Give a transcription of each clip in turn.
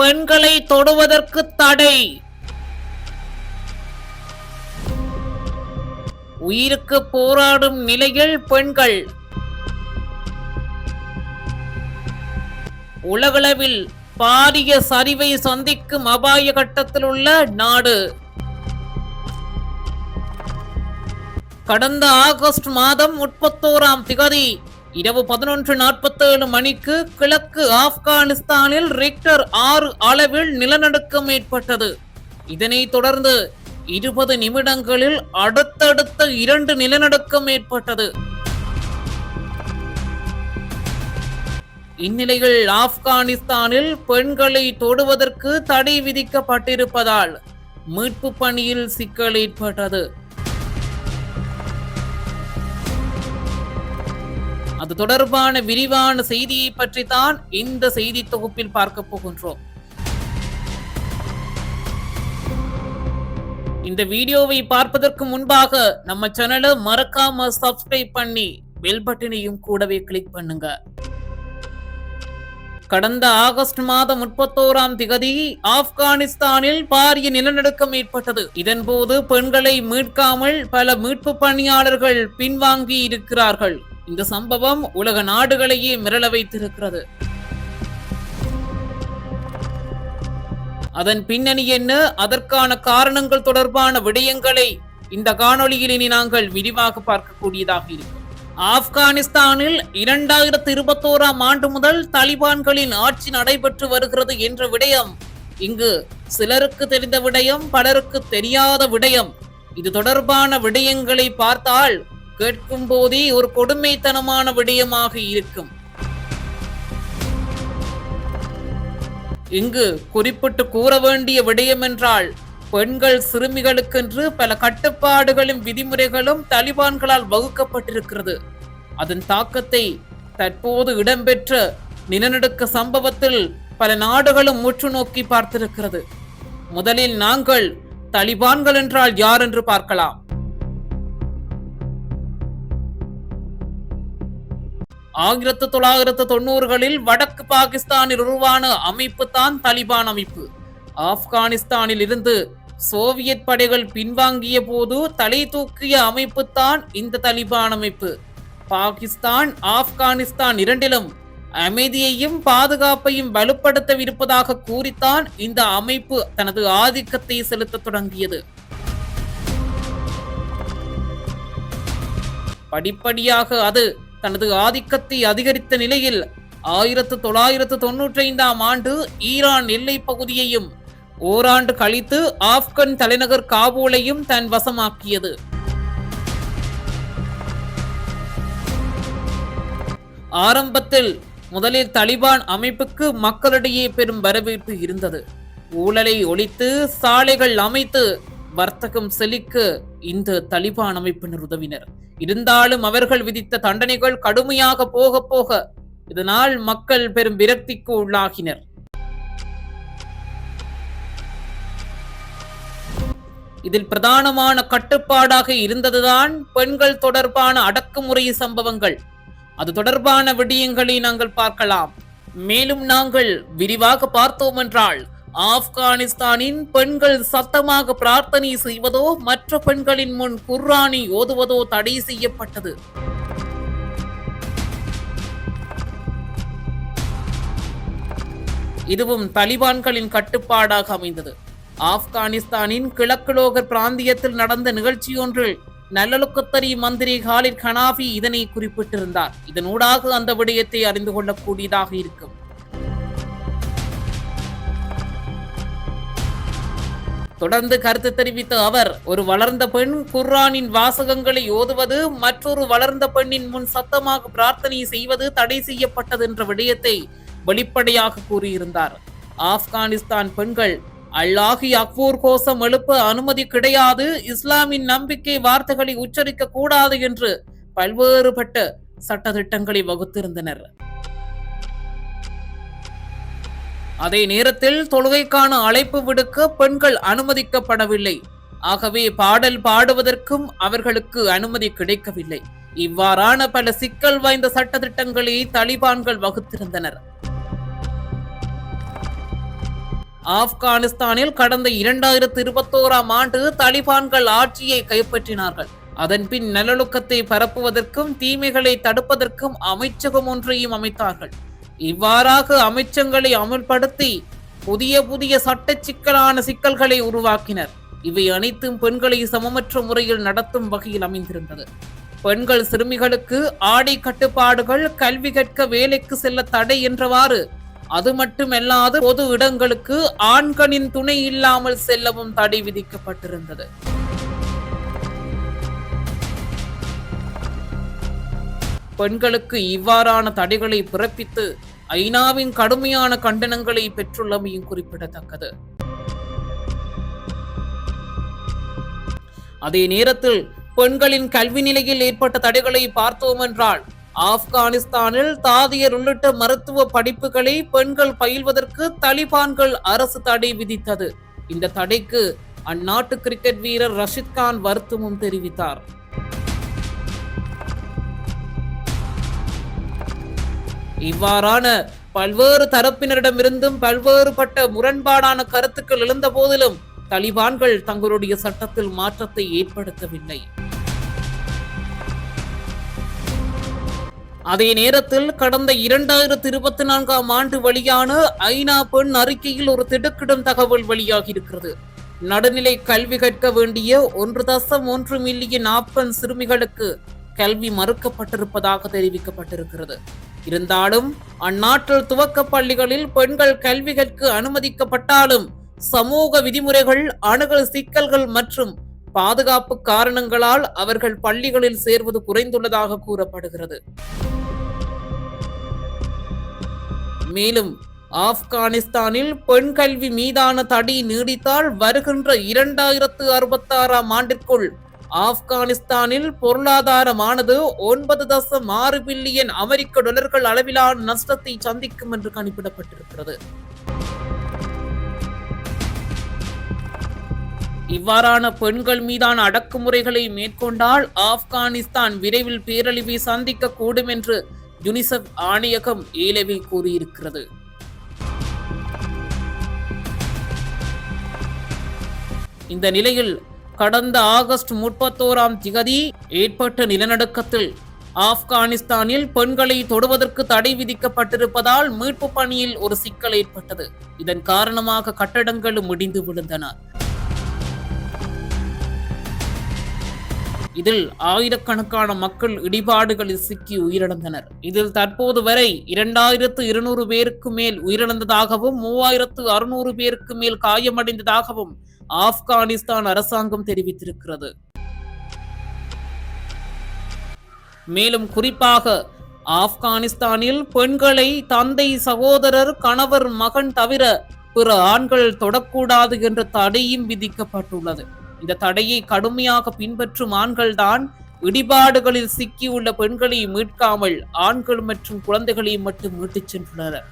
பெண்களை தொடுவதற்கு தடை. உயிருக்கு போராடும் நிலையில் பெண்கள். உலகளவில் பாரிய சரிவை சந்திக்கும் அபாய கட்டத்தில் உள்ள நாடு. கடந்த ஆகஸ்ட் மாதம் முப்பத்தோராம் திகதி இரவு பதினொன்று நாற்பத்தேழு மணிக்கு கிழக்கு ஆப்கானிஸ்தானில் ரிக்டர் ஆறு அளவில் நிலநடுக்கம் ஏற்பட்டது. இதனைத் தொடர்ந்து இருபது நிமிடங்களில் அடுத்தடுத்த இரண்டு நிலநடுக்கம் ஏற்பட்டது. இந்நிலையில் ஆப்கானிஸ்தானில் பெண்களை தொடுவதற்கு தடை விதிக்கப்பட்டிருப்பதால் மீட்பு பணியில் சிக்கல் ஏற்பட்டது. அது தொடர்பான விரிவான செய்தியை பற்றி தான் இந்த செய்தி தொகுப்பில் பார்க்க போகின்றோம். இந்த வீடியோவை பார்ப்பதற்கு முன்பாக நம்ம சேனலை மறக்காம சப்ஸ்கிரைப் பண்ணி பெல் பட்டனையும் கூடவே கிளிக் பண்ணுங்க. கடந்த ஆகஸ்ட் மாதம் முப்பத்தோராம் திகதி ஆப்கானிஸ்தானில் பாரிய நிலநடுக்கம் ஏற்பட்டது. இதன்போது பெண்களை மீட்காமல் பல மீட்பு பணியாளர்கள் பின்வாங்கி இருக்கிறார்கள் இந்த சம்பவம் உலக நாடுகளையே மிரள வைத்திருக்கிறது. அதன் பின்னணி என்ன? அதற்கான காரணங்கள் தொடர்பான விடயங்களை இந்த காணொளியில் இனி நாங்கள் விரிவாக பார்க்கக்கூடியதாக இருக்கும். ஆப்கானிஸ்தானில் இரண்டாயிரத்தி இருபத்தோராம் ஆண்டு முதல் தாலிபான்களின் ஆட்சி நடைபெற்று வருகிறது என்ற விடயம் இங்கு சிலருக்கு தெரிந்த விடயம் பலருக்கு தெரியாத விடயம். இது தொடர்பான விடயங்களை பார்த்தால் கேட்கும் போதே ஒரு கொடுமைத்தனமான விடயமாக இருக்கும். இங்கு குறிப்பிட்டு கூற வேண்டிய விடயம் என்றால் பெண்கள் சிறுமிகளுக்கென்று பல கட்டுப்பாடுகளும் விதிமுறைகளும் தலிபான்களால் வகுக்கப்பட்டிருக்கிறது. அதன் தாக்கத்தை தற்போது இடம்பெற்ற நிலநடுக்க சம்பவத்தில் பல நாடுகளும் முற்று நோக்கி பார்த்திருக்கிறது. முதலில் நாங்கள் தலிபான்கள் என்றால் யார் என்று பார்க்கலாம். ஆயிரத்து தொள்ளாயிரத்து தொண்ணூறுகளில் வடக்கு பாகிஸ்தானில் உருவான அமைப்பு தான் தலிபான் அமைப்பு. ஆப்கானிஸ்தானில் இருந்து சோவியத் படைகள் பின்வாங்கிய போது தலை தூக்கிய அமைப்பு தான் இந்த தலிபான் அமைப்பு. பாகிஸ்தான் ஆப்கானிஸ்தான் இரண்டிலும் அமைதியையும் பாதுகாப்பையும் வலுப்படுத்தவிருப்பதாக கூறித்தான் இந்த அமைப்பு தனது ஆதிக்கத்தை செலுத்த தொடங்கியது. படிப்படியாக அது தனது ஆதிக்கத்தை அதிகரித்த நிலையில் ஆயிரத்து தொள்ளாயிரத்து தொன்னூற்றி ஐந்தாம் ஆண்டு ஈரான் எல்லை பகுதியையும் ஓராண்டு கழித்து ஆப்கன் தலைநகர் காபூலையும் தன் வசமாக்கியது. ஆரம்பத்தில் முதலில் தலிபான் அமைப்புக்கு மக்களிடையே பெரும் வரவேற்பு இருந்தது. ஊழலை ஒழித்து சாலைகள் அமைத்து வர்த்தகம் செழிக்க இந்த தலிபான் அமைப்பினர் உதவினர். இருந்தாலும் அவர்கள் விதித்த தண்டனைகள் கடுமையாக போக போக இதனால் மக்கள் பெரும் விரக்திக்கு உள்ளாகினர். இதில் பிரதானமான கட்டுப்பாடாக இருந்ததுதான் பெண்கள் தொடர்பான அடக்குமுறை சம்பவங்கள். அது தொடர்பான விடயங்களை நாங்கள் பார்க்கலாம். மேலும் நாங்கள் விரிவாக பார்த்தோம் என்றால் ஆப்கானிஸ்தானின் பெண்கள் சத்தமாக பிரார்த்தனை செய்வதோ மற்ற பெண்களின் முன் குர்ஆனை ஓதுவதோ தடை செய்யப்பட்டது. இதுவும் தலிபான்களின் கட்டுப்பாடாக அமைந்தது. ஆப்கானிஸ்தானின் கிழக்குலோகர் பிராந்தியத்தில் நடந்த நிகழ்ச்சியொன்றில் நல்லொழுக்கத்தறி மந்திரி காலித் கனாஃபி இதனை குறிப்பிட்டிருந்தார். இதனூடாக அந்த விடயத்தை அறிந்து கொள்ளக்கூடியதாக இருக்கும். தொடர்ந்து கருத்து தெரிவித்த அவர் ஒரு வளர்ந்த பெண் குர்ஆனின் வாசகங்களை ஓதுவது மற்றொரு வளர்ந்த பெண்ணின் முன் சத்தமாக பிரார்த்தனை செய்வது தடை செய்யப்பட்டது என்ற விடயத்தை வெளிப்படையாக கூறியிருந்தார். ஆப்கானிஸ்தான் பெண்கள் அல்லாஹி அக்பூர் கோஷம் எழுப்ப அனுமதி கிடையாது இஸ்லாமின் நம்பிக்கை வார்த்தைகளை உச்சரிக்க கூடாது என்று பல்வேறுபட்ட சட்டதிட்டங்களை வகுத்திருந்தனர். அதே நேரத்தில் தொழுகைக்கான அழைப்பு விடுக்க பெண்கள் அனுமதிக்கப்படவில்லை. ஆகவே பாடல் பாடுவதற்கும் அவர்களுக்கு அனுமதி கிடைக்கவில்லை. இவ்வாறான பல சிக்கல் வாய்ந்த சட்டதிட்டங்களை தலிபான்கள் வகுத்திருந்தனர். ஆப்கானிஸ்தானில் கடந்த இரண்டாயிரத்தி இருபத்தோராம் ஆண்டு தலிபான்கள் ஆட்சியை கைப்பற்றினார்கள். அதன் பின் நல்லொழுக்கத்தை பரப்புவதற்கும் தீமைகளை தடுப்பதற்கும் அமைச்சகம் ஒன்றையும் அமைத்தார்கள். இவ்வாறாக அமைச்சங்களை அமல்படுத்தி புதிய புதிய சட்ட சிக்கலான சிக்கல்களை உருவாக்கினர். இவை அனைத்தும் பெண்களை சமமற்ற முறையில் நடத்தும் வகையில் அமைந்திருந்தது. பெண்கள் சிறுமிகளுக்கு ஆடை கட்டுப்பாடுகள் கல்வி கற்க வேலைக்கு செல்ல தடை என்றவாறு அது மட்டுமல்லாது பொது இடங்களுக்கு ஆண்களின் துணை இல்லாமல் செல்லவும் தடை விதிக்கப்பட்டிருந்தது. பெண்களுக்கு இவ்வாறான தடைகளை பிறப்பித்து ஐநாவின் கடுமையான கண்டனங்களை பெற்றுள்ளமையும் குறிப்பிடத்தக்கது. அதே நேரத்தில் பெண்களின் கல்வி நிலையில் ஏற்பட்ட தடைகளை பார்த்தோம் என்றால் ஆப்கானிஸ்தானில் தாதியர் உள்ளிட்ட மருத்துவ படிப்புகளை பெண்கள் பயில்வதற்கு தலிபான்கள் அரசு தடை விதித்தது. இந்த தடைக்கு அந்நாட்டு கிரிக்கெட் வீரர் ரஷித் கான் வருத்தமும் தெரிவித்தார். இவ்வாறான பல்வேறு தரப்பினரிடமிருந்தும் பல்வேறுபட்ட முரண்பாடான கருத்துக்கள் எழுந்த போதிலும் தலிபான்கள் தங்களுடைய சட்டத்தில் மாற்றத்தை ஏற்படுத்தவில்லை. அதே நேரத்தில் கடந்த இரண்டாயிரத்தி இருபத்தி நான்காம் ஆண்டு வெளியான ஐநா பெண் அறிக்கையில் ஒரு திடுக்கிடும் தகவல் வெளியாகி இருக்கிறது நடுநிலை கல்வி கற்க வேண்டிய ஒன்று தசம் ஒன்று மில்லியன் ஆப்கன் சிறுமிகளுக்கு கல்வி மறுக்கப்பட்டிருப்பதாக தெரிவிக்கப்பட்டிருக்கிறது. இருந்தாலும் அந்நாட்டில் துவக்க பள்ளிகளில் பெண்கள் கல்வி கற்க அனுமதிக்கப்பட்டாலும் சமூக விதிமுறைகள் அணுகல் சிக்கல்கள் மற்றும் பாதுகாப்பு காரணங்களால் அவர்கள் பள்ளிகளில் சேர்வது குறைந்துள்ளதாக கூறப்படுகிறது. மேலும் ஆப்கானிஸ்தானில் பெண் கல்வி மீதான தடை நீடித்தால் வருகின்ற இரண்டாயிரத்து அறுபத்தி ஆறாம் ஆண்டிற்குள் ஆப்கானிஸ்தானில் பொருளாதாரமானது ஒன்பது தசம் ஆறு பில்லியன் அமெரிக்க டொலர்கள் அளவிலான நஷ்டத்தை சந்திக்கும் என்று கணிப்பிடப்பட்டிருக்கிறது. இவ்வாறான பெண்கள் மீதான அடக்குமுறைகளை மேற்கொண்டால் ஆப்கானிஸ்தான் விரைவில் பேரழிவை சந்திக்க கூடும் என்று யுனிசெஃப் ஆணையகம் ஏலவே கூறியிருக்கிறது. இந்த நிலையில் கடந்த ஆகஸ்ட் முப்பத்தோராம் திகதி ஏற்பட்ட நிலநடுக்கத்தில் ஆப்கானிஸ்தானில் பெண்களை தொடுவதற்கு தடை விதிக்கப்பட்டிருப்பதால் மீட்பு பணியில் ஒரு சிக்கல் ஏற்பட்டது. இதன் காரணமாக கட்டடங்களும் இடிந்து விழுந்தன. இதில் ஆயிரக்கணக்கான மக்கள் இடிபாடுகளில் சிக்கி உயிரிழந்தனர். இதில் தற்போது வரை இரண்டாயிரத்து இருநூறு பேருக்கு மேல் உயிரிழந்ததாகவும் மூவாயிரத்து அறுநூறு பேருக்கு மேல் காயமடைந்ததாகவும் ஆப்கானிஸ்தான் அரசாங்கம் தெரிவித்திருக்கிறது. மேலும் குறிப்பாக ஆப்கானிஸ்தானில் பெண்களை தந்தை சகோதரர் கணவர் மகன் தவிர பிற ஆண்கள் தொடக்கூடாது என்ற தடையும் விதிக்கப்பட்டுள்ளது. இந்த தடையை கடுமையாக பின்பற்றும் ஆண்கள்தான் இடிபாடுகளில் சிக்கியுள்ள பெண்களை மீட்காமல் ஆண்கள் மற்றும் குழந்தைகளை மட்டும் மீட்டுச் சென்றுள்ளனர்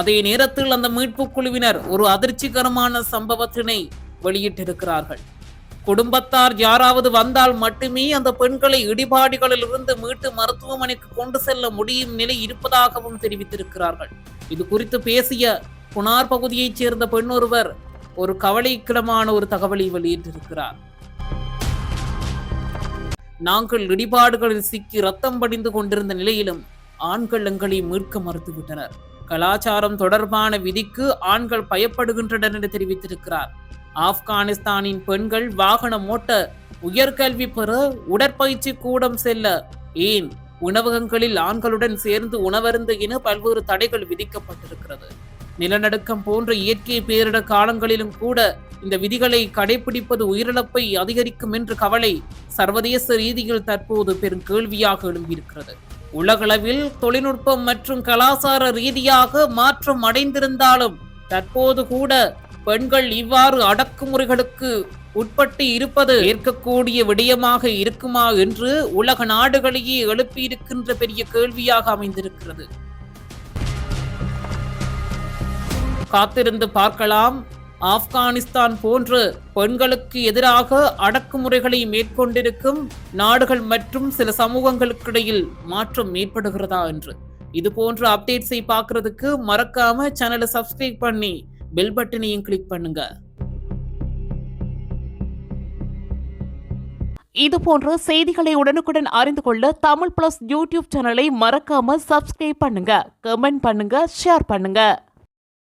அதே நேரத்தில் அந்த மீட்பு குழுவினர் ஒரு அதிர்ச்சிகரமான சம்பவத்தினை வெளியிட்டிருக்கிறார்கள். குடும்பத்தார் யாராவது வந்தால் மட்டுமே அந்த பெண்களை இடிபாடுகளில் இருந்து மீட்டு மருத்துவமனைக்கு கொண்டு செல்ல முடியும் நிலை இருப்பதாகவும் தெரிவித்திருக்கிறார்கள். இது குறித்து பேசிய புனார் பகுதியைச் சேர்ந்த பெண் ஒருவர் ஒரு கவலைக்கிடமான ஒரு தகவலை வெளியிட்டிருக்கிறார். நாங்கள் இடிபாடுகளில் சிக்கி ரத்தம் படிந்து கொண்டிருந்த நிலையிலும் ஆண்கள் எங்களை மீட்க மறுத்துவிட்டனர். கலாச்சாரம் தொடர்பான விதிக்கு ஆண்கள் பயப்படுகின்றனர் என்று தெரிவித்திருக்கிறார். ஆப்கானிஸ்தானின் பெண்கள் வாகனம் ஓட்ட உயர்கல்வி பெற உடற்பயிற்சி கூடம் செல்ல ஏன் உணவகங்களில் ஆண்களுடன் சேர்ந்து உணவருந்து என பல்வேறு தடைகள் விதிக்கப்பட்டிருக்கிறது. நிலநடுக்கம் போன்ற இயற்கை பேரிட காலங்களிலும் கூட இந்த விதிகளை கடைபிடிப்பது உயிரிழப்பை அதிகரிக்கும் என்ற கவலை சர்வதேச ரீதியில் தற்போது பெரும் கேள்வியாக எழும்பியிருக்கிறது. உலகளவில் தொழில்நுட்பம் மற்றும் கலாச்சார ரீதியாக மாற்றம் அடைந்திருந்தாலும் தற்போது கூட பெண்கள் இவ்வாறு அடக்குமுறைகளுக்கு உட்பட்டு இருப்பது ஏற்கக்கூடிய விடயமாக இருக்குமா என்று உலக நாடுகளையே எழுப்பியிருக்கின்ற பெரிய கேள்வியாக அமைந்திருக்கிறது. காத்திருந்து பார்க்கலாம். ஆப்கானிஸ்தான் போன்று பெண்களுக்கு எதிராக அடக்குமுறைகளை மேற்கொண்டிருக்கும் நாடுகள் மற்றும் சில சமூகங்களுக்கிடையில் மாற்றம் ஏற்படுகிறதா என்று. இது போன்ற அப்டேட்ஸை பார்க்கறதுக்கு மறக்காம சேனலை சப்ஸ்கிரைப் பண்ணி பெல் பட்டனையும் கிளிக் பண்ணுங்க. இது போன்ற செய்திகளை உடனுக்குடன் அறிந்து கொள்ள தமிழ் பிளஸ் யூடியூப் சேனலை மறக்காம சப்ஸ்கிரைப் பண்ணுங்க. கமெண்ட் பண்ணுங்க ஷேர் பண்ணுங்க.